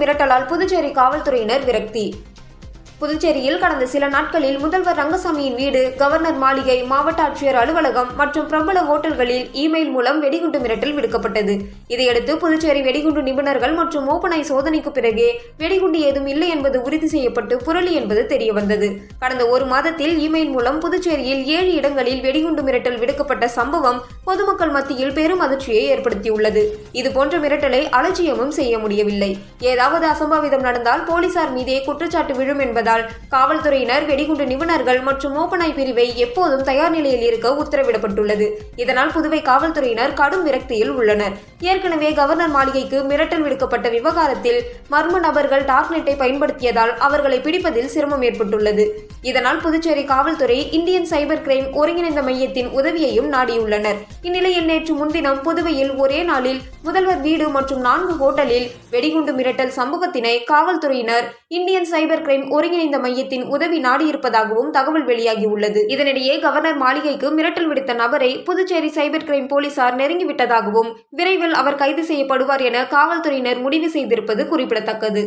மிரட்டலால் புதுச்சேரி காவல்துறையினர் விரக்தி. புதுச்சேரியில் கடந்த சில நாட்களில் முதல்வர் ரங்கசாமியின் வீடு கவர்னர் மாளிகை மாவட்ட ஆட்சியர் அலுவலகம் மற்றும் பிரபல ஹோட்டல்களில் இமெயில் மூலம் வெடிகுண்டு மிரட்டல் விடுக்கப்பட்டது. இதையடுத்து புதுச்சேரி வெடிகுண்டு நிபுணர்கள் மற்றும் ஓபனை சோதனைக்கு பிறகே வெடிகுண்டு ஏதும் இல்லை என்பது உறுதி செய்யப்பட்டு புரளி என்பது தெரியவந்தது. கடந்த ஒரு மாதத்தில் இமெயில் மூலம் புதுச்சேரியில் ஏழு இடங்களில் வெடிகுண்டு மிரட்டல் விடுக்கப்பட்ட சம்பவம் பொதுமக்கள் மத்தியில் பெரும் அதிர்ச்சியை ஏற்படுத்தியுள்ளது. இதுபோன்ற மிரட்டலை அலட்சியமும் செய்ய முடியவில்லை. ஏதாவது அசம்பாவிதம் நடந்தால் போலீசார் மீதே குற்றச்சாட்டு விழும் என்பது என்பதால் காவல்துறையினர் வெடிகுண்டு நிபுணர்கள் மற்றும் ஓபனாய் பிரிவை எப்போதும் தயார் நிலையில் இருக்க உத்தரவிடப்பட்டுள்ளது. இதனால் புதுவை காவல்துறையினர் கடும் விரக்தியில் உள்ளனர். ஏற்கனவே கவர்னர் மாளிகைக்கு மிரட்டல் விடுக்கப்பட்ட விவகாரத்தில் மர்ம நபர்கள் டார்க்நெட்டை பயன்படுத்தியதால் அவர்களை பிடிப்பதில் சிரமம் ஏற்பட்டுள்ளது. இதனால் புதுச்சேரி காவல்துறை இந்தியன் சைபர் கிரைம் ஒருங்கிணைந்த மையத்தின் உதவியையும் நாடியுள்ளனர். இந்நிலையில் நேற்று முன்தினம் புதுவையில் ஒரே நாளில் முதல்வர் வீடு மற்றும் நான்கு ஹோட்டலில் வெடிகுண்டு மிரட்டல் சம்பவத்தினை காவல்துறையினர் இந்தியன் சைபர் கிரைம் ஒருங்கிணைந்த மையத்தின் உதவி நாடியிருப்பதாகவும் தகவல் வெளியாகியுள்ளது. இதனிடையே கவர்னர் மாளிகைக்கு மிரட்டல் விடுத்த நபரை புதுச்சேரி சைபர் கிரைம் போலீசார் நெருங்கிவிட்டதாகவும் விரைவில் அவர் கைது செய்யப்படுவார் என காவல்துறையினர் முடிவு செய்திருப்பது குறிப்பிடத்தக்கது.